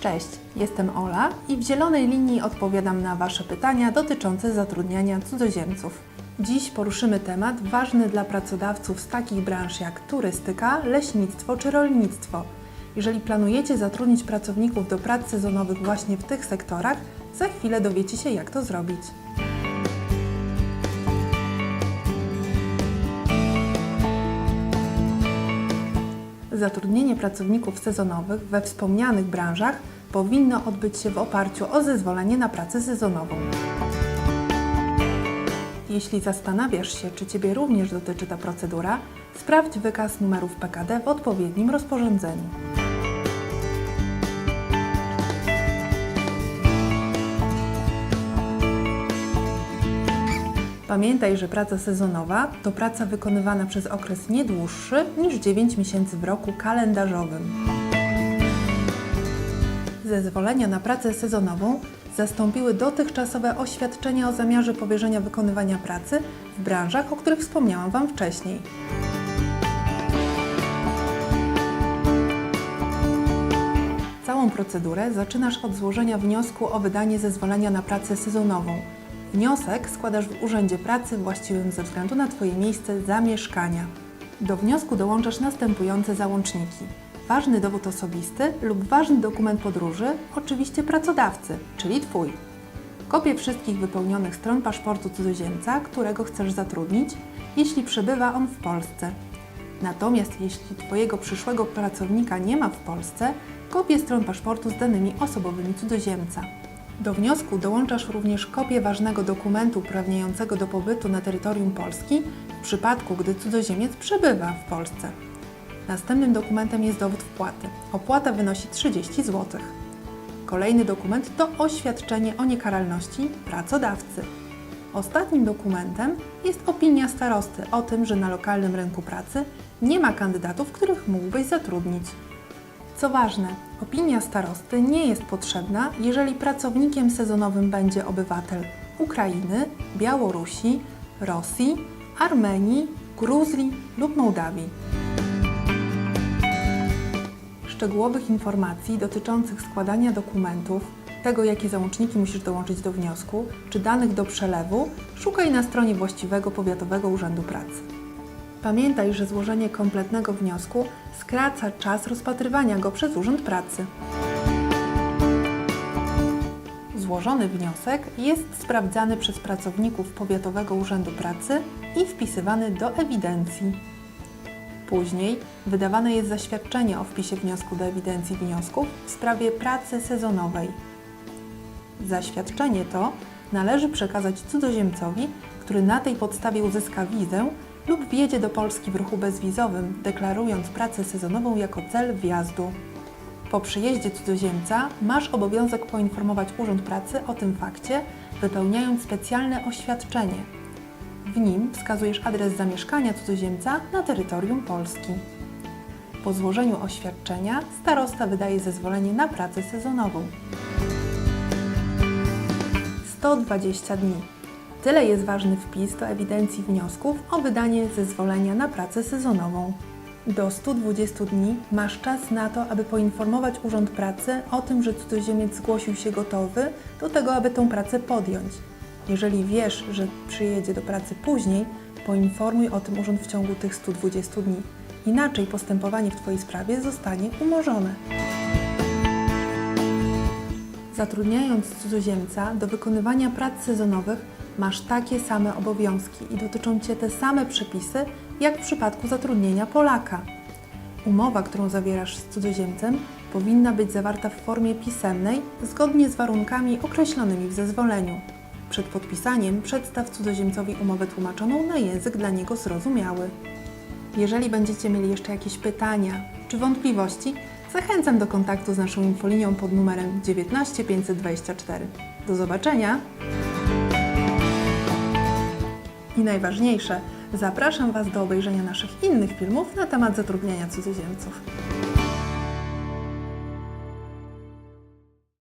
Cześć, jestem Ola i w zielonej linii odpowiadam na Wasze pytania dotyczące zatrudniania cudzoziemców. Dziś poruszymy temat ważny dla pracodawców z takich branż jak turystyka, leśnictwo czy rolnictwo. Jeżeli planujecie zatrudnić pracowników do prac sezonowych właśnie w tych sektorach, za chwilę dowiecie się, jak to zrobić. Zatrudnienie pracowników sezonowych we wspomnianych branżach powinno odbyć się w oparciu o zezwolenie na pracę sezonową. Jeśli zastanawiasz się, czy Ciebie również dotyczy ta procedura, sprawdź wykaz numerów PKD w odpowiednim rozporządzeniu. Pamiętaj, że praca sezonowa to praca wykonywana przez okres nie dłuższy niż 9 miesięcy w roku kalendarzowym. Zezwolenia na pracę sezonową zastąpiły dotychczasowe oświadczenia o zamiarze powierzenia wykonywania pracy w branżach, o których wspomniałam Wam wcześniej. Całą procedurę zaczynasz od złożenia wniosku o wydanie zezwolenia na pracę sezonową. Wniosek składasz w Urzędzie Pracy właściwym ze względu na Twoje miejsce zamieszkania. Do wniosku dołączasz następujące załączniki. Ważny dowód osobisty lub ważny dokument podróży, oczywiście pracodawcy, czyli Twój. Kopię wszystkich wypełnionych stron paszportu cudzoziemca, którego chcesz zatrudnić, jeśli przebywa on w Polsce. Natomiast jeśli Twojego przyszłego pracownika nie ma w Polsce, kopię stron paszportu z danymi osobowymi cudzoziemca. Do wniosku dołączasz również kopię ważnego dokumentu uprawniającego do pobytu na terytorium Polski w przypadku, gdy cudzoziemiec przebywa w Polsce. Następnym dokumentem jest dowód wpłaty. Opłata wynosi 30 zł. Kolejny dokument to oświadczenie o niekaralności pracodawcy. Ostatnim dokumentem jest opinia starosty o tym, że na lokalnym rynku pracy nie ma kandydatów, których mógłbyś zatrudnić. Co ważne, opinia starosty nie jest potrzebna, jeżeli pracownikiem sezonowym będzie obywatel Ukrainy, Białorusi, Rosji, Armenii, Gruzji lub Mołdawii. Szczegółowych informacji dotyczących składania dokumentów, tego jakie załączniki musisz dołączyć do wniosku, czy danych do przelewu, szukaj na stronie właściwego powiatowego urzędu pracy. Pamiętaj, że złożenie kompletnego wniosku skraca czas rozpatrywania go przez Urząd Pracy. Złożony wniosek jest sprawdzany przez pracowników Powiatowego Urzędu Pracy i wpisywany do ewidencji. Później wydawane jest zaświadczenie o wpisie wniosku do ewidencji wniosków w sprawie pracy sezonowej. Zaświadczenie to należy przekazać cudzoziemcowi, który na tej podstawie uzyska wizę lub wjedzie do Polski w ruchu bezwizowym, deklarując pracę sezonową jako cel wjazdu. Po przyjeździe cudzoziemca masz obowiązek poinformować Urząd Pracy o tym fakcie, wypełniając specjalne oświadczenie. W nim wskazujesz adres zamieszkania cudzoziemca na terytorium Polski. Po złożeniu oświadczenia starosta wydaje zezwolenie na pracę sezonową. 120 dni. Tyle jest ważny wpis do ewidencji wniosków o wydanie zezwolenia na pracę sezonową. Do 120 dni masz czas na to, aby poinformować Urząd Pracy o tym, że cudzoziemiec zgłosił się gotowy do tego, aby tę pracę podjąć. Jeżeli wiesz, że przyjedzie do pracy później, poinformuj o tym Urząd w ciągu tych 120 dni. Inaczej postępowanie w Twojej sprawie zostanie umorzone. Zatrudniając cudzoziemca do wykonywania prac sezonowych, masz takie same obowiązki i dotyczą Cię te same przepisy, jak w przypadku zatrudnienia Polaka. Umowa, którą zawierasz z cudzoziemcem, powinna być zawarta w formie pisemnej, zgodnie z warunkami określonymi w zezwoleniu. Przed podpisaniem przedstaw cudzoziemcowi umowę tłumaczoną na język dla niego zrozumiały. Jeżeli będziecie mieli jeszcze jakieś pytania czy wątpliwości, zachęcam do kontaktu z naszą infolinią pod numerem 19 524. Do zobaczenia! I najważniejsze, zapraszam Was do obejrzenia naszych innych filmów na temat zatrudniania cudzoziemców.